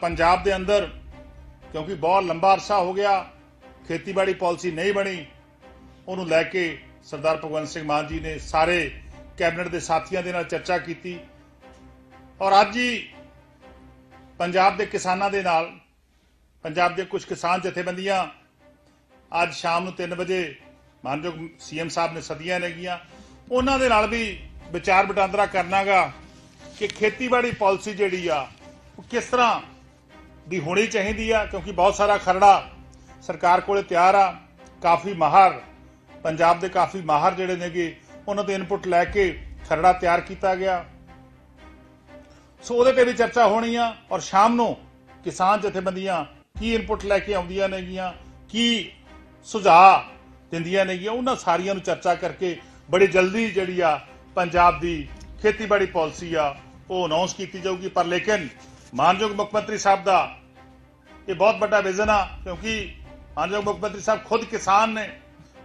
ਪੰਜਾਬ ਦੇ ਅੰਦਰ, ਕਿਉਂਕਿ ਬਹੁਤ ਲੰਬਾ ਅਰਸਾ ਹੋ ਗਿਆ, ਖੇਤੀਬਾੜੀ ਪਾਲਿਸੀ ਨਹੀਂ ਬਣੀ, ਉਹਨੂੰ ਲੈ ਕੇ ਸਰਦਾਰ ਭਗਵੰਤ ਸਿੰਘ ਮਾਨ ਜੀ ਨੇ ਸਾਰੇ ਕੈਬਨਿਟ ਦੇ ਸਾਥੀਆਂ ਦੇ ਨਾਲ ਚਰਚਾ ਕੀਤੀ। ਔਰ ਅੱਜ ਹੀ ਪੰਜਾਬ ਦੇ ਕਿਸਾਨਾਂ ਦੇ ਨਾਲ, ਪੰਜਾਬ ਦੇ ਕੁਝ ਕਿਸਾਨ ਜਥੇਬੰਦੀਆਂ ਅੱਜ ਸ਼ਾਮ ਨੂੰ 3 ਵਜੇ ਮਾਨਯੋਗ ਸੀਐਮ ਸਾਹਿਬ ਨੇ ਸਦੀਆਂ ਨੇਗੀਆਂ ਉਹਨਾਂ ਦੇ ਨਾਲ ਵੀ ਵਿਚਾਰ ਵਟਾਂਦਰਾ ਕਰਨਾਗਾ ਕਿ ਖੇਤੀਬਾੜੀ ਪਾਲਿਸੀ ਜਿਹੜੀ ਆ, ਉਹ ਕਿਸ ਤਰ੍ਹਾਂ ਦੀ ਹੋਣੀ ਚਾਹੀਦੀ ਆ, ਕਿਉਂਕਿ ਬਹੁਤ ਸਾਰਾ ਖਰੜਾ ਸਰਕਾਰ ਕੋਲੇ ਤਿਆਰ ਆ, ਕਾਫੀ ਮਾਹਰ, ਪੰਜਾਬ ਦੇ ਕਾਫੀ ਮਾਹਰ ਜਿਹੜੇ ਨੇਗੇ, ਉਹਨਾਂ ਤੋਂ ਇਨਪੁਟ ਲੈ ਕੇ ਖਰੜਾ ਤਿਆਰ ਕੀਤਾ ਗਿਆ। ਸੋ ਉਹਦੇ ਤੇ ਵੀ ਚਰਚਾ ਹੋਣੀ ਆ, ਔਰ ਸ਼ਾਮ ਨੂੰ ਕਿਸਾਨ ਜਥੇਬੰਦੀਆਂ ਕੀ ਇਨਪੁਟ ਲੈ ਕੇ ਆਉਂਦੀਆਂ ਨੇਗੀਆਂ, ਕੀ ਸੁਝਾਅ ਦਿੰਦੀਆਂ ਨੇਗੀਆਂ, ਉਹਨਾਂ ਸਾਰੀਆਂ ਨੂੰ ਚਰਚਾ ਕਰਕੇ ਬੜੀ ਜਲਦੀ ਜਿਹੜੀ ਆ ਪੰਜਾਬ ਦੀ ਖੇਤੀਬਾੜੀ ਪਾਲਿਸੀ ਆ, ਉਹ ਅਨਾਉਂਸ ਕੀਤੀ ਜਾਊਗੀ। ਪਰ ਲੇਕਿਨ ਮਾਨਯੋਗ ਮੁੱਖ ਮੰਤਰੀ ਸਾਹਿਬ ਦਾ ਇਹ ਬਹੁਤ ਵੱਡਾ ਵਿਜ਼ਨ ਆ, ਕਿਉਂਕਿ ਮਾਨਯੋਗ ਮੁੱਖ ਮੰਤਰੀ ਸਾਹਿਬ ਖੁਦ ਕਿਸਾਨ ਨੇ,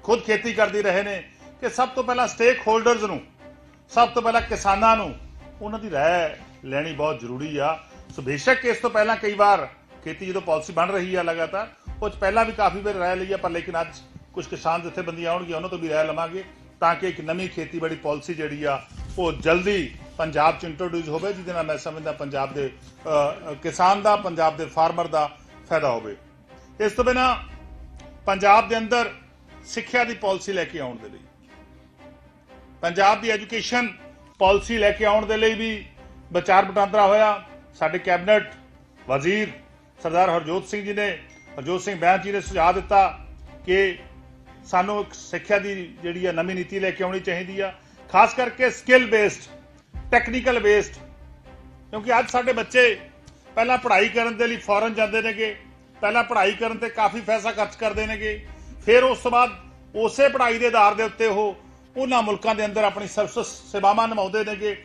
ਖੁਦ ਖੇਤੀ ਕਰਦੇ ਰਹੇ ਨੇ, ਕਿ ਸਭ ਤੋਂ ਪਹਿਲਾਂ ਸਟੇਕ ਹੋਲਡਰਸ ਨੂੰ, ਸਭ ਤੋਂ ਪਹਿਲਾਂ ਕਿਸਾਨਾਂ ਨੂੰ ਉਹਨਾਂ ਦੀ ਰਾਏ ਲੈਣੀ ਬਹੁਤ ਜ਼ਰੂਰੀ ਆ। ਸੋ ਬੇਸ਼ੱਕ ਇਸ ਤੋਂ ਪਹਿਲਾਂ ਕਈ ਵਾਰ ਖੇਤੀ ਜਦੋਂ ਪਾਲਿਸੀ ਬਣ ਰਹੀ ਆ ਲਗਾਤਾਰ, ਉਹ 'ਚ ਪਹਿਲਾਂ ਵੀ ਕਾਫੀ ਵਾਰ ਰਾਏ ਲਈ ਆ, ਪਰ ਲੇਕਿਨ ਅੱਜ ਕੁਝ ਕਿਸਾਨ ਜਥੇਬੰਦੀਆਂ ਆਉਣਗੀਆਂ, ਉਹਨਾਂ ਤੋਂ ਵੀ ਰਾਏ ਲਵਾਂਗੇ, ਤਾਂ ਕਿ ਇੱਕ ਨਵੀਂ ਖੇਤੀਬਾੜੀ ਪਾਲਿਸੀ ਜਿਹੜੀ ਆ, ਉਹ ਜਲਦੀ ਪੰਜਾਬ 'ਚ ਇੰਟਰੋਡਿਊਸ ਹੋਵੇ, ਜਿਹਦੇ ਨਾਲ ਮੈਂ ਸਮਝਦਾ ਪੰਜਾਬ ਦੇ ਕਿਸਾਨ ਦਾ, ਪੰਜਾਬ ਦੇ ਫਾਰਮਰ ਦਾ ਫਾਇਦਾ ਹੋਵੇ। ਇਸ ਤੋਂ ਬਿਨਾ ਪੰਜਾਬ ਦੇ ਅੰਦਰ ਸਿੱਖਿਆ ਦੀ ਪਾਲਿਸੀ ਲੈ ਕੇ ਆਉਣ ਦੇ ਲਈ, ਪੰਜਾਬ ਦੀ ਐਜੂਕੇਸ਼ਨ ਪਾਲਿਸੀ ਲੈ ਕੇ ਆਉਣ ਦੇ ਲਈ ਵੀ ਵਿਚਾਰ ਵਟਾਂਦਰਾ ਹੋਇਆ। ਸਾਡੇ ਕੈਬਨਿਟ ਵਜ਼ੀਰ ਸਰਦਾਰ ਹਰਜੋਤ ਸਿੰਘ ਜੀ ਨੇ, ਹਰਜੋਤ ਸਿੰਘ ਬੈਂਸ ਜੀ ਨੇ ਸੁਝਾਅ ਦਿੱਤਾ ਕਿ ਸਾਨੂੰ ਇੱਕ ਸਿੱਖਿਆ ਦੀ ਜਿਹੜੀ ਆ ਨਵੀਂ ਨੀਤੀ ਲੈ ਕੇ ਆਉਣੀ ਚਾਹੀਦੀ ਆ। ਖਾਸ ਕਰਕੇ ਸਕਿੱਲ ਬੇਸਡ ਟੈਕਨੀਕਲ ਬੇਸਡ ਕਿਉਂਕਿ ਅੱਜ ਸਾਡੇ ਬੱਚੇ ਪਹਿਲਾਂ ਪੜ੍ਹਾਈ ਕਰਨ ਦੇ ਲਈ ਫੋਰਨ ਜਾਂਦੇ ਨੇਗੇ, ਪਹਿਲਾਂ ਪੜ੍ਹਾਈ ਕਰਨ ਤੇ ਕਾਫੀ ਪੈਸਾ ਖਰਚ ਕਰਦੇ ਨੇਗੇ, ਫਿਰ ਉਸ ਤੋਂ ਬਾਅਦ ਉਸੇ ਪੜ੍ਹਾਈ ਦੇ ਆਧਾਰ ਦੇ ਉੱਤੇ ਉਹ ਉਹਨਾਂ ਮੁਲਕਾਂ ਦੇ ਅੰਦਰ ਆਪਣੀ ਸਰਵਿਸ ਸੇਵਾਵਾਂ ਨਿਭਾਉਂਦੇ ਨੇਗੇ।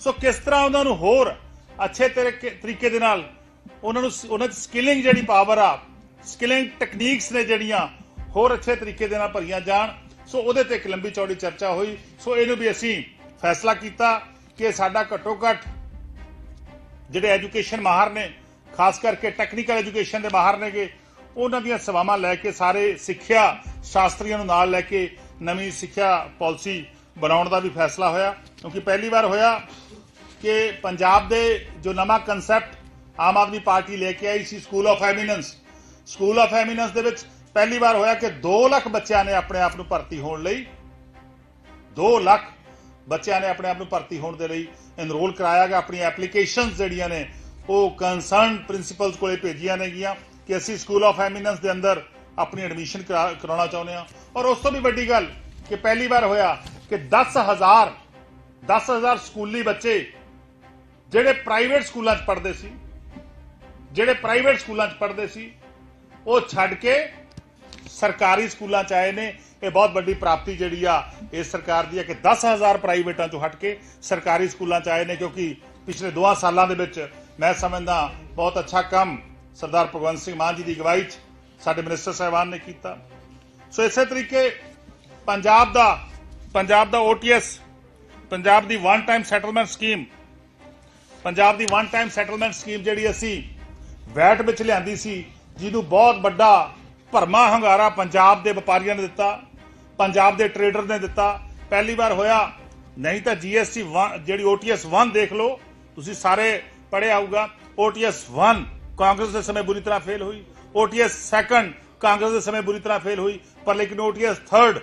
ਸੋ ਕਿਸ ਤਰ੍ਹਾਂ ਉਹਨਾਂ ਨੂੰ ਹੋਰ ਅੱਛੇ ਤਰੀਕੇ ਤਰੀਕੇ ਦੇ ਨਾਲ ਉਹਨਾਂ ਨੂੰ ਉਹਨਾਂ ਦੀ ਸਕਿਲਿੰਗ ਜਿਹੜੀ ਪਾਵਰ ਆ ਸਕਿਲਿੰਗ ਟੈਕਨੀਕਸ ਨੇ ਜਿਹੜੀਆਂ ਹੋਰ ਅੱਛੇ ਤਰੀਕੇ ਦੇ ਨਾਲ ਭਰੀਆਂ ਜਾਣ। ਸੋ ਉਹਦੇ ਤੇ ਇੱਕ ਲੰਬੀ ਚੌੜੀ ਚਰਚਾ ਹੋਈ। ਸੋ ਇਹਨੂੰ ਵੀ ਅਸੀਂ ਫੈਸਲਾ ਕੀਤਾ ਕਿ ਸਾਡਾ ਘੱਟੋ ਘੱਟ ਜਿਹੜੇ ਐਜੂਕੇਸ਼ਨ ਮਾਹਰ ਨੇ, ਖਾਸ ਕਰਕੇ ਟੈਕਨੀਕਲ ਐਜੂਕੇਸ਼ਨ ਦੇ ਮਾਹਰ ਨੇਗੇ, ਉਹਨਾਂ ਦੀਆਂ ਸੇਵਾਵਾਂ ਲੈ ਕੇ ਸਾਰੇ ਸਿੱਖਿਆ ਸ਼ਾਸਤਰੀਆਂ ਨੂੰ ਨਾਲ ਲੈ ਕੇ ਨਵੀਂ ਸਿੱਖਿਆ ਪਾਲਿਸੀ ਬਣਾਉਣ ਦਾ ਵੀ ਫੈਸਲਾ ਹੋਇਆ। ਕਿਉਂਕਿ ਪਹਿਲੀ ਵਾਰ ਹੋਇਆ ਕਿ ਪੰਜਾਬ ਦੇ ਜੋ ਨਵਾਂ ਕਨਸੈਪਟ ਆਮ ਆਦਮੀ ਪਾਰਟੀ ਲੈ ਕੇ ਆਈ ਸੀ school of eminence school of eminence ਦੇ ਵਿੱਚ ਪਹਿਲੀ ਵਾਰ ਹੋਇਆ ਕਿ 2 ਲੱਖ ਬੱਚਿਆਂ ਨੇ ਆਪਣੇ ਆਪ ਨੂੰ ਭਰਤੀ ਹੋਣ ਲਈ 2 ਲੱਖ ਬੱਚਿਆਂ ਨੇ ਆਪਣੇ ਆਪ ਨੂੰ ਭਰਤੀ ਹੋਣ ਦੇ ਲਈ ਐਨਰੋਲ ਕਰਾਇਆ ਗਿਆ ਆਪਣੀ ਐਪਲੀਕੇਸ਼ਨਸ ਜਿਹੜੀਆਂ ਨੇ, ਉਹ ਕੰਸਰਨ ਪ੍ਰਿੰਸੀਪਲਸ ਕੋਲੇ ਭੇਜੀਆਂ ਨੇਗੀਆਂ ਕਿ ਅਸੀਂ ਸਕੂਲ ਆਫ ਐਮੀਨੈਂਸ ਦੇ ਅੰਦਰ ਆਪਣੀ ਐਡਮਿਸ਼ਨ ਕਰਾਉਣਾ ਚਾਹੁੰਦੇ ਹਾਂ। ਔਰ ਉਸ ਤੋਂ ਵੀ ਵੱਡੀ ਗੱਲ ਕਿ ਪਹਿਲੀ ਵਾਰ ਹੋਇਆ ਕਿ 10000 10000 ਸਕੂਲੀ ਬੱਚੇ ਜਿਹੜੇ ਪ੍ਰਾਈਵੇਟ ਸਕੂਲਾਂ 'ਚ ਪੜ੍ਹਦੇ ਸੀ, ਜਿਹੜੇ ਪ੍ਰਾਈਵੇਟ ਸਕੂਲਾਂ 'ਚ ਪੜ੍ਹਦੇ ਸੀ, ਉਹ ਛੱਡ ਕੇ ਸਰਕਾਰੀ ਸਕੂਲਾਂ 'ਚ ਆਏ ਨੇ। ਇਹ ਬਹੁਤ ਵੱਡੀ ਪ੍ਰਾਪਤੀ ਜਿਹੜੀ ਆ ਇਸ ਸਰਕਾਰ ਦੀ ਹੈ ਕਿ 10000 ਪ੍ਰਾਈਵੇਟਾਂ 'ਚੋਂ ਹਟ ਕੇ ਸਰਕਾਰੀ ਸਕੂਲਾਂ 'ਚ ਆਏ ਨੇ, ਕਿਉਂਕਿ ਪਿਛਲੇ 2 ਸਾਲਾਂ ਦੇ ਵਿੱਚ ਮੈਂ ਸਮਝਦਾ ਬਹੁਤ ਅੱਛਾ ਕੰਮ ਸਰਦਾਰ ਭਗਵੰਤ ਸਿੰਘ ਮਾਨ ਜੀ ਦੀ ਅਗਵਾਈ 'ਚ ਸਾਡੇ ਮਿਨਿਸਟਰ ਸਾਹਿਬਾਨ ਨੇ ਕੀਤਾ। ਸੋ ਇਸੇ ਤਰੀਕੇ ਪੰਜਾਬ ਦਾ ਪੰਜਾਬ ਦਾ OTS ਪੰਜਾਬ ਦੀ one time settlement scheme Punjab ਦੀ ਵਨ ਟਾਈਮ ਸੈਟਲਮੈਂਟ ਸਕੀਮ ਜਿਹੜੀ ਅਸੀਂ ਵੈਟ ਵਿੱਚ ਲਿਆਂਦੀ ਸੀ, ਜਿਹਨੂੰ ਬਹੁਤ ਵੱਡਾ ਭਰਮਾ ਹੰਗਾਰਾ ਪੰਜਾਬ ਦੇ ਵਪਾਰੀਆਂ ਨੇ ਦਿੱਤਾ। ਪੰਜਾਬ ਦੇ ਟਰੇਡਰ ਨੇ ਦਿੱਤਾ। ਪਹਿਲੀ ਵਾਰ ਹੋਇਆ। ਨਹੀਂ ਤਾਂ GST 1 ਜਿਹੜੀ OTS 1 ਦੇਖ ਲਓ। ਤੁਸੀਂ ਸਾਰੇ ਪੜ੍ਹਿਆ ਹੋਊਗਾ। OTS 1 ਕਾਂਗਰਸ ਦੇ ਸਮੇਂ ਬੁਰੀ ਤਰ੍ਹਾਂ ਫੇਲ ਹੋਈ। OTS 2 ਕਾਂਗਰਸ ਦੇ ਸਮੇਂ ਬੁਰੀ ਤਰ੍ਹਾਂ ਫੇਲ ਹੋਈ। ਪਰ ਲੇਕਿਨ OTS 3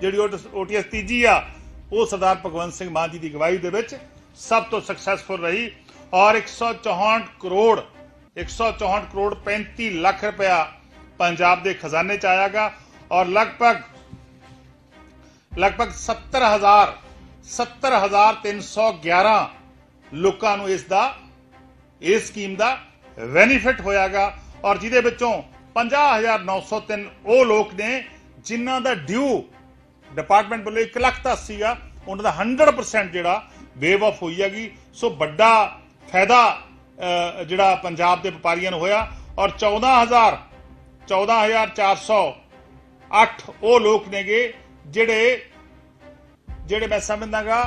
ਜਿਹੜੀ OTS ਤੀਜੀ ਆ, ਉਹ ਸਰਦਾਰ ਭਗਵੰਤ ਸਿੰਘ ਮਾਨ ਜੀ ਦੀ ਅਗਵਾਈ ਦੇ ਵਿੱਚ ਸਭ ਤੋਂ ਸਕਸੈਸਫੁਲ ਰਹੀ। ਔਰ 164 ਕਰੋੜ 164 ਕਰੋੜ 35 ਲੱਖ ਰੁਪਇਆ ਪੰਜਾਬ ਦੇ ਖਜ਼ਾਨੇ ਚ ਆਇਆਗਾ। ਔਰ ਲਗਭਗ ਲਗਭਗ 70000 70311 ਲੋਕਾਂ ਨੂੰ ਇਸ ਦਾ, ਇਸ ਸਕੀਮ ਦਾ ਬੈਨੀਫਿਟ ਹੋਇਆਗਾ ਔਰ ਜਿਹਦੇ ਵਿੱਚੋਂ 50903 ਉਹ ਲੋਕ ਨੇ ਜਿਨ੍ਹਾਂ ਦਾ ਡਿਊ ਡਿਪਾਰਟਮੈਂਟ ਵੱਲੋਂ 1 ਲੱਖ ਦਾ ਸੀਗਾ, ਉਹਨਾਂ ਦਾ 100% ਜਿਹੜਾ ਵੇਵ ਆਫ ਹੋਈ ਹੈਗੀ। ਸੋ ਵੱਡਾ ਫਾਇਦਾ ਜਿਹੜਾ ਪੰਜਾਬ ਦੇ ਵਪਾਰੀਆਂ ਨੂੰ ਹੋਇਆ ਔਰ 14000 14408 ਉਹ ਲੋਕ ਨੇਗੇ ਜਿਹੜੇ ਜਿਹੜੇ ਮੈਂ ਸਮਝਦਾਗਾ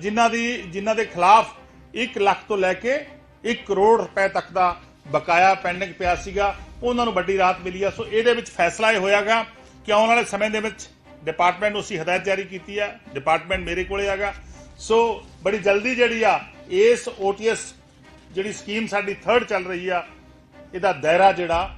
ਜਿਨ੍ਹਾਂ ਦੀ ਜਿਨ੍ਹਾਂ ਦੇ ਖਿਲਾਫ 1 ਲੱਖ ਤੋਂ ਲੈ ਕੇ 1 ਕਰੋੜ ਰੁਪਏ ਤੱਕ ਦਾ ਬਕਾਇਆ ਪੈਂਡਿੰਗ ਪਿਆ ਸੀਗਾ, ਉਹਨਾਂ ਨੂੰ ਵੱਡੀ ਰਾਹਤ ਮਿਲੀ ਆ। ਸੋ ਇਹਦੇ ਵਿੱਚ ਫੈਸਲਾ ਇਹ ਹੋਇਆਗਾ ਕਿ ਆਉਣ ਵਾਲੇ ਸਮੇਂ ਦੇ ਵਿੱਚ ਡਿਪਾਰਟਮੈਂਟ ਨੂੰ ਅਸੀਂ ਹਦਾਇਤ ਜਾਰੀ ਕੀਤੀ ਆ, ਡਿਪਾਰਟਮੈਂਟ ਮੇਰੇ ਕੋਲੇ ਆਗਾ। ਸੋ ਬੜੀ ਜਲਦੀ ਜਿਹੜੀ ਆ, ਇਸ OTS ਜਿਹੜੀ ਸਕੀਮ ਸਾਡੀ ਥਰਡ ਚੱਲ ਰਹੀ ਆ, ਇਹਦਾ ਦਾਇਰਾ ਜਿਹੜਾ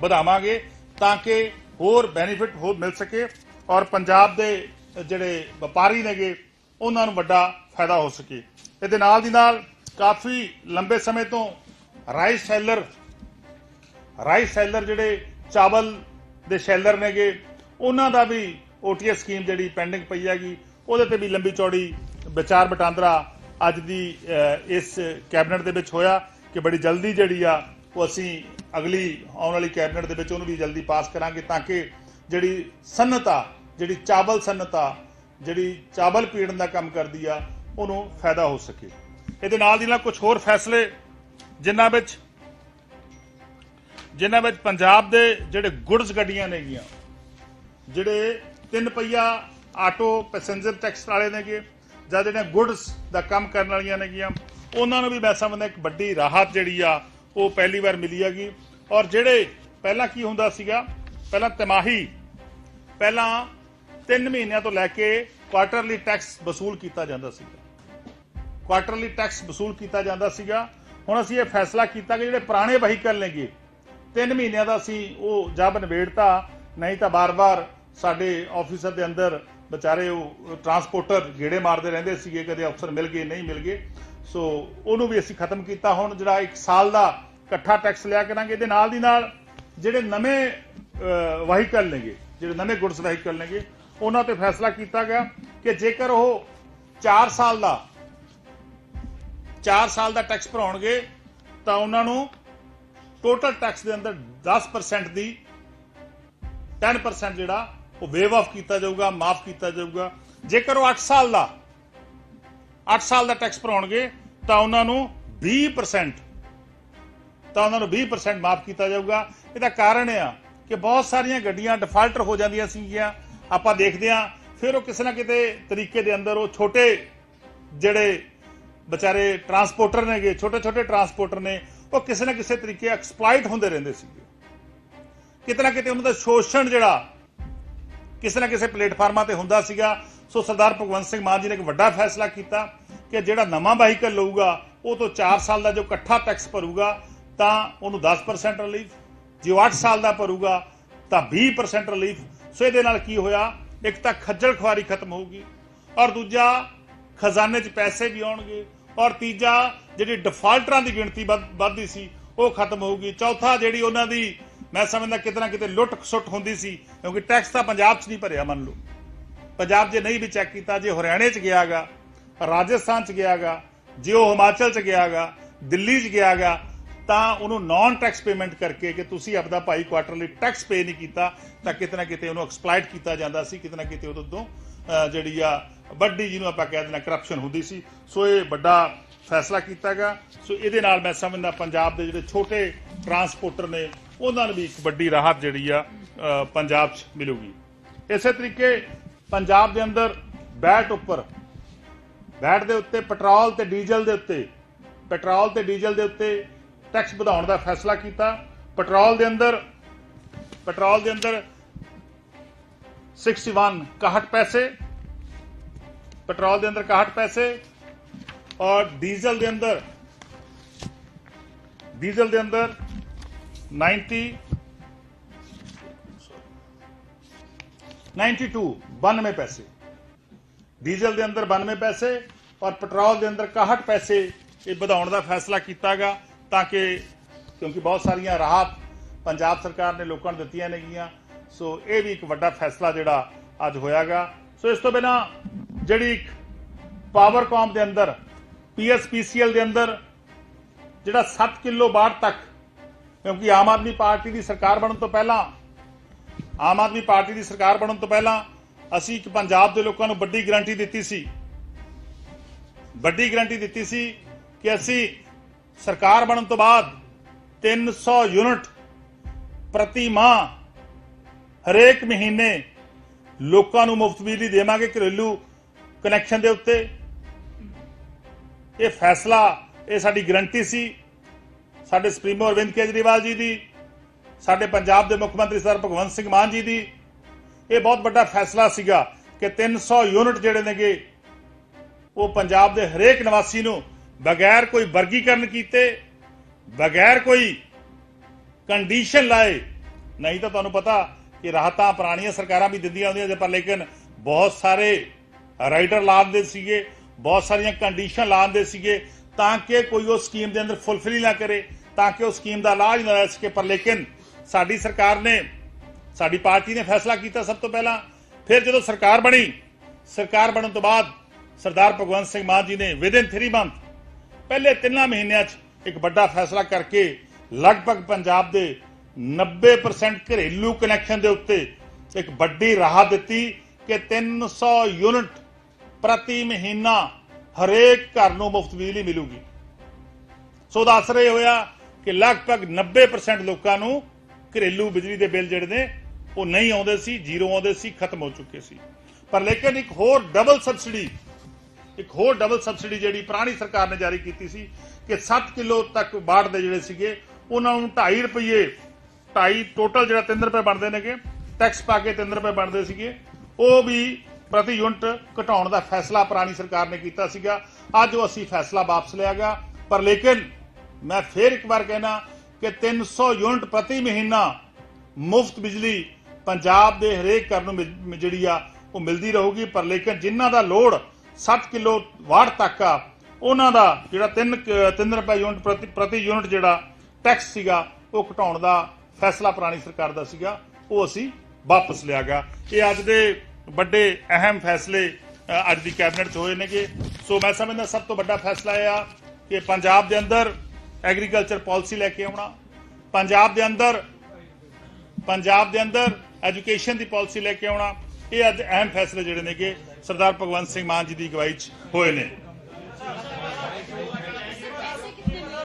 ਵਧਾਵਾਂਗੇ ਤਾਂ ਕਿ ਹੋਰ ਬੈਨੀਫਿਟ ਹੋਰ ਮਿਲ ਸਕੇ। ਔਰ ਪੰਜਾਬ ਦੇ ਜਿਹੜੇ ਵਪਾਰੀ ਨੇਗੇ, ਉਹਨਾਂ ਨੂੰ ਵੱਡਾ ਫਾਇਦਾ ਹੋ ਸਕੇ। ਇਹਦੇ ਨਾਲ ਦੀ ਨਾਲ ਕਾਫੀ ਲੰਬੇ ਸਮੇਂ ਤੋਂ ਰਾਈਸ ਸੈਲਰ ਰਾਈਸ ਸੈਲਰ ਜਿਹੜੇ ਚਾਵਲ ਦੇ ਸ਼ੈਲਰ ਨੇਗੇ, ਉਹਨਾਂ ਦਾ ਵੀ OTS ਸਕੀਮ ਜਿਹੜੀ ਪੈਂਡਿੰਗ ਪਈ ਹੈਗੀ, ਉਹਦੇ ਤੇ ਵੀ ਲੰਬੀ ਚੌੜੀ ਵਿਚਾਰ ਵਟਾਂਦਰਾ ਅੱਜ ਦੀ ਇਸ ਕੈਬਨਿਟ ਦੇ ਵਿੱਚ ਹੋਇਆ ਕਿ ਬੜੀ ਜਲਦੀ ਜਿਹੜੀ ਆ, ਉਹ ਅਸੀਂ ਅਗਲੀ ਆਉਣ ਵਾਲੀ ਕੈਬਨਿਟ ਦੇ ਵਿੱਚ ਉਹਨੂੰ ਵੀ ਜਲਦੀ ਪਾਸ ਕਰਾਂਗੇ ਤਾਂ ਕਿ ਜਿਹੜੀ ਸਨਅਤਾ ਜਿਹੜੀ ਚਾਵਲ ਸਨਅਤਾ ਜਿਹੜੀ ਚਾਵਲ ਪੀੜਨ ਦਾ ਕੰਮ ਕਰਦੀ ਆ, ਉਹਨੂੰ ਫਾਇਦਾ ਹੋ ਸਕੇ। ਇਹਦੇ ਨਾਲ ਦੀ ਨਾਲ ਕੁਝ ਹੋਰ ਫੈਸਲੇ, ਜਿਨ੍ਹਾਂ ਵਿੱਚ ਜਿਨ੍ਹਾਂ ਵਿੱਚ ਪੰਜਾਬ ਦੇ ਜਿਹੜੇ ਗੁੱਡਸ ਗੱਡੀਆਂ ਨੇਗੀਆਂ, ਜਿਹੜੇ ਤਿੰਨ ਪਹੀਆ ਆਟੋ ਪੈਸੇਂਜਰ ਟੈਕਸ ਵਾਲੇ ਨੇਗੇ, ਜਾਂ ਜਿਹੜੀਆਂ ਗੁੱਡਸ ਦਾ ਕੰਮ ਕਰਨ ਵਾਲੀਆਂ ਨੇਗੀਆਂ, ਉਹਨਾਂ ਨੂੰ ਵੀ ਮੈਂ ਸਮਝਦਾ ਇੱਕ ਵੱਡੀ ਰਾਹਤ ਜਿਹੜੀ ਆ, ਉਹ ਪਹਿਲੀ ਵਾਰ ਮਿਲੀ ਹੈਗੀ। ਔਰ ਜਿਹੜੇ ਪਹਿਲਾਂ ਕੀ ਹੁੰਦਾ ਸੀਗਾ ਪਹਿਲਾਂ ਤਿਮਾਹੀ, ਪਹਿਲਾਂ 3 ਮਹੀਨਿਆਂ ਤੋਂ ਲੈ ਕੇ ਕੁਆਟਰਲੀ ਟੈਕਸ ਵਸੂਲ ਕੀਤਾ ਜਾਂਦਾ ਸੀਗਾ। ਕੁਆਟਰਲੀ ਟੈਕਸ ਵਸੂਲ ਕੀਤਾ ਜਾਂਦਾ ਸੀਗਾ। ਹੁਣ ਅਸੀਂ ਇਹ ਫੈਸਲਾ ਕੀਤਾ ਕਿ ਜਿਹੜੇ ਪੁਰਾਣੇ ਵਹੀਕਲ ਨੇਗੇ 3 ਮਹੀਨਿਆਂ ਦਾ ਅਸੀਂ ਉਹ ਜਬ ਨਿਬੇੜਤਾ, ਨਹੀਂ ਤਾਂ ਬਾਰ-ਬਾਰ ਸਾਡੇ ਆਫੀਸਰ ਦੇ ਅੰਦਰ ਵਿਚਾਰੇ ਉਹ ਟਰਾਂਸਪੋਰਟਰ ਗੇੜੇ ਮਾਰਦੇ ਰਹਿੰਦੇ ਸੀਗੇ, ਕਦੇ ਅਫਸਰ ਮਿਲ ਗਏ, ਨਹੀਂ ਮਿਲ ਗਏ। ਸੋ ਉਹਨੂੰ ਵੀ ਅਸੀਂ ਖਤਮ ਕੀਤਾ। ਹੁਣ ਜਿਹੜਾ 1 ਸਾਲ ਦਾ ਇਕੱਠਾ ਟੈਕਸ ਲਿਆ ਕਰਾਂਗੇ, ਇਹਦੇ ਨਾਲ ਦੀ ਨਾਲ ਜਿਹੜੇ ਨਵੇਂ ਵਹੀਕਲ ਨੇਗੇ, ਜਿਹੜੇ ਨਵੇਂ ਗੁੱਡਸ ਵਾਹੀਕਲ ਨੇਗੇ, ਉਹਨਾਂ ਤੇ ਫੈਸਲਾ ਕੀਤਾ ਗਿਆ ਕਿ ਜੇਕਰ ਉਹ 4 ਸਾਲ ਦਾ 4 ਸਾਲ ਦਾ ਟੈਕਸ ਭਰਾਉਣਗੇ, ਤਾਂ ਉਹਨਾਂ ਨੂੰ ਟੋਟਲ ਟੈਕਸ ਦੇ ਅੰਦਰ 10% ਦੀ 10% ਜਿਹੜਾ, ਉਹ ਵੇਵ ਆਫ ਕੀਤਾ ਜਾਊਗਾ, ਮਾਫ ਕੀਤਾ ਜਾਊਗਾ। ਜੇਕਰ ਉਹ 8 ਸਾਲ ਦਾ 8 ਸਾਲ ਦਾ ਟੈਕਸ ਭਰਾਉਣਗੇ, ਤਾਂ ਉਹਨਾਂ ਨੂੰ 20% ਤਾਂ ਉਹਨਾਂ ਨੂੰ 20% ਮਾਫ ਕੀਤਾ ਜਾਊਗਾ। ਇਹਦਾ ਕਾਰਨ ਇਹ ਆ ਕਿ ਬਹੁਤ ਸਾਰੀਆਂ ਗੱਡੀਆਂ ਡਿਫਾਲਟਰ ਹੋ ਜਾਂਦੀਆਂ ਸੀਗੀਆਂ ਆਪਾਂ ਦੇਖਦੇ ਆ ਫਿਰ ਉਹ ਕਿਸੇ ਨਾ ਕਿਤੇ ਤਰੀਕੇ ਦੇ ਅੰਦਰ ਉਹ ਛੋਟੇ ਜਿਹੜੇ ਵਿਚਾਰੇ ਟਰਾਂਸਪੋਰਟਰ ਨੇਗੇ ਛੋਟੇ ਛੋਟੇ ਟਰਾਂਸਪੋਰਟਰ ਨੇ, ਉਹ ਕਿਸੇ ਨਾ ਕਿਸੇ ਤਰੀਕੇ ਐਕਸਪਲੋਇਟ ਹੁੰਦੇ ਰਹਿੰਦੇ ਸੀਗੇ ਕਿਤੇ ਨਾ ਕਿਤੇ ਉਹਨਾਂ ਦਾ ਸ਼ੋਸ਼ਣ ਜਿਹੜਾ ਕਿਸੇ ਨਾ ਕਿਸੇ ਪਲੇਟਫਾਰਮਾਂ ਤੇ ਹੁੰਦਾ ਸੀਗਾ। ਸੋ ਸਰਦਾਰ ਭਗਵੰਤ ਸਿੰਘ ਮਾਨ ਜੀ ਨੇ ਇੱਕ ਵੱਡਾ ਫੈਸਲਾ ਕੀਤਾ ਕਿ ਜਿਹੜਾ ਨਵਾਂ ਵਹੀਕਲ ਲਊਗਾ, ਉਹ ਤੋਂ 4 ਸਾਲ ਦਾ ਜੋ ਇਕੱਠਾ ਟੈਕਸ ਭਰੂਗਾ ਤਾਂ ਉਹਨੂੰ 10% ਰਿਲੀਫ ਜੇ ਉਹ 8 ਸਾਲ ਦਾ ਭਰੂਗਾ ਤਾਂ 20% ਰਿਲੀਫ ਸੋ ਇਹਦੇ ਨਾਲ ਕੀ ਹੋਇਆ? ਇੱਕ ਤਾਂ ਖੱਜਲ ਖੁਆਰੀ ਖਤਮ ਹੋਊਗੀ ਔਰ ਦੂਜਾ, ਖਜ਼ਾਨੇ 'ਚ ਪੈਸੇ ਵੀ ਆਉਣਗੇ ਔਰ ਤੀਜਾ, ਜਿਹੜੀ ਡਿਫਾਲਟਰਾਂ ਦੀ ਗਿਣਤੀ ਵੱਧ- ਵੱਧਦੀ ਸੀ, ਉਹ ਖਤਮ ਹੋਊਗੀ। ਚੌਥਾ, ਜਿਹੜੀ ਉਹਨਾਂ ਦੀ, ਮੈਂ ਸਮਝਦਾ ਕਿਤਨਾ ਕਿਤੇ ਲੁੱਟ ਖਸੁੱਟ ਹੁੰਦੀ ਸੀ, ਕਿਉਂਕਿ ਟੈਕਸ ਤਾਂ ਪੰਜਾਬ 'ਚ ਨਹੀਂ ਭਰਿਆ, ਮੰਨ ਲਓ। ਪੰਜਾਬ ਜੇ ਨਹੀਂ ਵੀ ਚੈੱਕ ਕੀਤਾ, ਜੇ ਹਰਿਆਣੇ 'ਚ ਗਿਆਗਾ, ਰਾਜਸਥਾਨ 'ਚ ਗਿਆਗਾ, ਜੇ ਉਹ ਹਿਮਾਚਲ 'ਚ ਗਿਆਗਾ, ਦਿੱਲੀ 'ਚ ਗਿਆਗਾ ਤਾਂ ਉਹਨੂੰ ਨਾਨ ਟੈਕਸ ਪੇਮੈਂਟ ਕਰਕੇ ਕਿ ਤੁਸੀਂ ਆਪਦਾ ਭਾਈ ਕੁਆਟਰਲੀ ਟੈਕਸ ਪੇ ਨਹੀਂ ਕੀਤਾ, ਤਾਂ ਕਿਤੇ ਨਾ ਕਿਤੇ ਉਹਨੂੰ ਐਕਸਪਲੋਇਟ ਕੀਤਾ ਜਾਂਦਾ ਸੀ, ਕਿਤੇ ਨਾ ਕਿਤੇ ਉਹਦੋਂ ਤੋਂ ਜਿਹੜੀ ਆ ਵੱਡੀ ਜਿਹਨੂੰ ਆਪਾਂ ਕਹਿ ਦਿੰਦੇ ਕਰਪਸ਼ਨ ਹੁੰਦੀ ਸੀ। ਸੋ ਇਹ ਵੱਡਾ ਫੈਸਲਾ ਕੀਤਾਗਾ ਸੋ ਇਹਦੇ ਨਾਲ ਮੈਂ ਸਮਝਦਾ ਪੰਜਾਬ ਦੇ ਜਿਹੜੇ ਛੋਟੇ ਟਰਾਂਸਪੋਰਟਰ ਨੇ, ਉਹਨਾਂ ਨੂੰ ਵੀ ਇੱਕ ਵੱਡੀ ਰਾਹਤ ਜਿਹੜੀ ਆ ਪੰਜਾਬ 'ਚ ਮਿਲੂਗੀ। ਇਸੇ ਤਰੀਕੇ ਪੰਜਾਬ ਦੇ ਅੰਦਰ ਬੈਟ ਉੱਪਰ, ਬੈਟ ਦੇ ਉੱਤੇ, ਪੈਟਰੋਲ ਤੇ ਡੀਜ਼ਲ ਦੇ ਉੱਤੇ, ਪੈਟਰੋਲ ਤੇ ਡੀਜ਼ਲ ਦੇ ਉੱਤੇ ਟੈਕਸ ਵਧਾਉਣ ਦਾ ਫੈਸਲਾ ਕੀਤਾ। ਪੈਟਰੋਲ ਦੇ ਅੰਦਰ, ਪੈਟਰੋਲ ਦੇ ਅੰਦਰ 61 61 ਪੈਸੇ, ਪੈਟਰੋਲ ਦੇ ਅੰਦਰ 61 ਪੈਸੇ ਔਰ ਡੀਜ਼ਲ ਦੇ ਅੰਦਰ, ਡੀਜ਼ਲ ਦੇ ਅੰਦਰ 90 92 92 ਪੈਸੇ। ਡੀਜ਼ਲ ਦੇ ਅੰਦਰ 92 ਪੈਸੇ ਔਰ ਪੈਟਰੋਲ ਦੇ ਅੰਦਰ 61 ਪੈਸੇ ਇਹ ਵਧਾਉਣ ਦਾ ਫੈਸਲਾ ਕੀਤਾਗਾ। ਤਾਂ ਕਿ ਕਿਉਂਕਿ ਬਹੁਤ ਸਾਰੀਆਂ ਰਾਹਤ ਪੰਜਾਬ ਸਰਕਾਰ ਨੇ ਲੋਕਾਂ ਨੂੰ ਦਿੱਤੀਆਂ ਨੇਗੀਆਂ ਸੋ ਇਹ ਵੀ ਇੱਕ ਵੱਡਾ ਫੈਸਲਾ ਜਿਹੜਾ ਅੱਜ ਹੋਇਆਗਾ। ਸੋ ਇਸ ਤੋਂ ਬਿਨਾ ਜਿਹੜੀ ਇੱਕ ਪਾਵਰਕਾਮ ਦੇ ਅੰਦਰ ਪੀਐਸਪੀਸੀਐਲ ਦੇ ਅੰਦਰ ਜਿਹੜਾ 7 ਕਿਲੋ ਬਾੜ ਤੱਕ, ਕਿਉਂਕਿ ਆਮ ਆਦਮੀ ਪਾਰਟੀ ਦੀ ਸਰਕਾਰ ਬਣਨ ਤੋਂ ਪਹਿਲਾਂ, ਆਮ ਆਦਮੀ ਪਾਰਟੀ ਦੀ ਸਰਕਾਰ ਬਣਨ ਤੋਂ ਪਹਿਲਾਂ ਅਸੀਂ ਇੱਕ ਪੰਜਾਬ ਦੇ ਲੋਕਾਂ ਨੂੰ ਵੱਡੀ ਗਰੰਟੀ ਦਿੱਤੀ ਸੀ। ਵੱਡੀ ਗਰੰਟੀ ਦਿੱਤੀ ਸੀ ਕਿ ਅਸੀਂ ਸਰਕਾਰ ਬਣਨ ਤੋਂ ਬਾਅਦ 300 ਯੂਨਿਟ ਪ੍ਰਤੀ ਮਾਹ ਹਰੇਕ ਮਹੀਨੇ ਲੋਕਾਂ ਨੂੰ ਮੁਫਤ ਬਿਜਲੀ ਦੇਵਾਂਗੇ ਘਰੇਲੂ ਕਨੈਕਸ਼ਨ ਦੇ ਉੱਤੇ। ਇਹ ਫੈਸਲਾ, ਇਹ ਸਾਡੀ ਗਰੰਟੀ ਸੀ। ਸਾਡੇ ਸੁਪਰੀਮੋ ਅਰਵਿੰਦ ਕੇਜਰੀਵਾਲ ਜੀ ਦੀ, ਸਾਡੇ ਪੰਜਾਬ ਦੇ ਮੁੱਖ ਮੰਤਰੀ ਸਰ ਭਗਵੰਤ ਸਿੰਘ ਮਾਨ ਜੀ ਦੀ। ਇਹ ਬਹੁਤ ਵੱਡਾ ਫੈਸਲਾ ਸੀਗਾ ਕਿ 300 ਯੂਨਿਟ ਜਿਹੜੇ ਨੇਗੇ, ਉਹ ਪੰਜਾਬ ਦੇ ਹਰੇਕ ਨਿਵਾਸੀ ਨੂੰ ਬਗੈਰ ਕੋਈ ਵਰਗੀਕਰਨ ਕੀਤੇ ਬਗੈਰ ਕੋਈ ਕੰਡੀਸ਼ਨ ਲਾਏ ਨਹੀਂ ਤਾਂ ਤੁਹਾਨੂੰ ਪਤਾ ਕਿ ਰਾਹਤਾਂ ਪੁਰਾਣੀਆਂ ਸਰਕਾਰਾਂ ਵੀ ਦਿੰਦੀਆਂ ਹੁੰਦੀਆਂ ਸੀ ਪਰ ਲੇਕਿਨ ਬਹੁਤ ਸਾਰੇ ਰਾਈਡਰ ਲਾਉਂਦੇ ਸੀਗੇ ਬਹੁਤ ਸਾਰੀਆਂ ਕੰਡੀਸ਼ਨ ਲਾਉਂਦੇ ਸੀਗੇ ਤਾਂ ਕਿ ਕੋਈ ਉਹ ਸਕੀਮ ਦੇ ਅੰਦਰ ਫੁੱਲਫਿਲ ਨਾ ਕਰੇ ਤਾਂ ਕਿ ਉਹ ਸਕੀਮ ਦਾ ਲਾਭ ਨਾ ਲੈ ਸਕੇ ਪਰ ਲੇਕਿਨ ਸਾਡੀ ਸਰਕਾਰ ਨੇ ਸਾਡੀ ਪਾਰਟੀ ਨੇ ਫੈਸਲਾ ਕੀਤਾ ਸਭ ਤੋਂ ਪਹਿਲਾਂ ਫਿਰ ਜਦੋਂ ਸਰਕਾਰ ਬਣੀ ਸਰਕਾਰ ਬਣਨ ਤੋਂ ਬਾਅਦ ਸਰਦਾਰ ਭਗਵੰਤ ਸਿੰਘ ਮਾਨ ਜੀ ਨੇ ਵਿਦਿਨ 3 ਮੰਥ ਪਹਿਲੇ ਤਿੰਨਾਂ ਮਹੀਨਿਆਂ 'ਚ ਇੱਕ ਵੱਡਾ ਫੈਸਲਾ ਕਰਕੇ ਲਗਭਗ ਪੰਜਾਬ ਦੇ 90% ਘਰੇਲੂ ਕਨੈਕਸ਼ਨ ਦੇ ਉੱਤੇ ਇੱਕ ਵੱਡੀ ਰਾਹਤ ਦਿੱਤੀ ਕਿ 300 ਯੂਨਿਟ ਪ੍ਰਤੀ ਮਹੀਨਾ ਹਰੇਕ ਘਰ ਨੂੰ ਮੁਫਤ ਬਿਜਲੀ ਮਿਲੂਗੀ। ਸੋ ਦਾ ਅਸਰ ਇਹ ਹੋਇਆ ਕਿ ਲਗਭਗ 90% ਲੋਕਾਂ ਨੂੰ ਘਰੇਲੂ ਬਿਜਲੀ ਦੇ ਬਿੱਲ ਜਿਹੜੇ ਨੇ, ਉਹ ਨਹੀਂ ਆਉਂਦੇ ਸੀ, ਜ਼ੀਰੋ ਆਉਂਦੇ ਸੀ, ਖਤਮ ਹੋ ਚੁੱਕੇ ਸੀ। ਪਰ ਲੇਕਿਨ ਇੱਕ ਹੋਰ ਡਬਲ ਸਬਸਿਡੀ ਇੱਕ ਹੋਰ ਡਬਲ ਸਬਸਿਡੀ ਜਿਹੜੀ ਪੁਰਾਣੀ ਸਰਕਾਰ ਨੇ ਜਾਰੀ ਕੀਤੀ ਸੀ ਕਿ 7 ਕਿਲੋ ਤੱਕ ਬਾੜ ਦੇ ਜਿਹੜੇ ਸੀਗੇ, ਉਹਨਾਂ ਨੂੰ 2.5 ਰੁਪਏ 2.5 ਟੋਟਲ ਜਿਹੜਾ 3 ਰੁਪਏ ਬਣਦੇ ਨੇਗੇ ਟੈਕਸ ਪਾ ਕੇ 3 ਰੁਪਏ ਬਣਦੇ ਸੀਗੇ। ਉਹ ਵੀ ਪ੍ਰਤੀ ਯੂਨਿਟ ਘਟਾਉਣ ਦਾ ਫੈਸਲਾ ਪੁਰਾਣੀ ਸਰਕਾਰ ਨੇ ਕੀਤਾ ਸੀਗਾ। ਅੱਜ ਉਹ ਅਸੀਂ ਫੈਸਲਾ ਵਾਪਸ ਲਿਆ ਗਿਆ। ਪਰ ਲੇਕਿਨ ਮੈਂ ਫੇਰ ਇੱਕ ਵਾਰ ਕਹਿਣਾ ਕਿ 300 ਯੂਨਿਟ ਪ੍ਰਤੀ ਮਹੀਨਾ ਮੁਫਤ ਬਿਜਲੀ ਪੰਜਾਬ ਦੇ ਹਰੇਕ ਘਰ ਨੂੰ ਮਿਲ- ਜਿਹੜੀ ਆ, ਉਹ ਮਿਲਦੀ ਰਹੂਗੀ। ਪਰ ਲੇਕਿਨ ਜਿਨ੍ਹਾਂ ਦਾ ਲੋੜ 7 ਕਿਲੋ ਵਾਟ ਤੱਕ ਆ। ਉਹਨਾਂ ਦਾ ਜਿਹੜਾ 3 3 ਰੁਪਏ ਯੂਨਿਟ ਪ੍ਰਤੀ ਪ੍ਰਤੀ ਯੂਨਿਟ ਜਿਹੜਾ ਟੈਕਸ ਸੀਗਾ, ਉਹ ਘਟਾਉਣ ਦਾ ਫੈਸਲਾ ਪੁਰਾਣੀ ਸਰਕਾਰ ਦਾ ਸੀਗਾ। ਉਹ ਅਸੀਂ ਵਾਪਸ ਲਿਆ ਗਿਆ। ਇਹ ਅੱਜ ਦੇ ਵੱਡੇ ਅਹਿਮ ਫੈਸਲੇ ਅੱਜ ਦੀ ਕੈਬਨਿਟ 'ਚ ਹੋਏ ਨੇਗੇ। ਸੋ ਮੈਂ ਸਮਝਦਾ ਸਭ ਤੋਂ ਵੱਡਾ ਫੈਸਲਾ ਇਹ ਆ ਕਿ ਪੰਜਾਬ ਦੇ ਅੰਦਰ ਐਗਰੀਕਲਚਰ ਪਾਲਿਸੀ ਲੈ ਕੇ ਆਉਣਾ। ਪੰਜਾਬ ਦੇ ਅੰਦਰ, ਪੰਜਾਬ ਦੇ ਅੰਦਰ ਐਜੂਕੇਸ਼ਨ ਦੀ ਪਾਲਿਸੀ ਲੈ ਕੇ ਆਉਣਾ। ਇਹ ਅੱਜ ਅਹਿਮ ਫੈਸਲੇ ਜਿਹੜੇ ਨੇਗੇ। ਸਰਦਾਰ ਭਗਵੰਤ ਸਿੰਘ ਮਾਨ ਜੀ ਦੀ ਅਗਵਾਈ 'ਚ ਹੋਏ ਨੇ।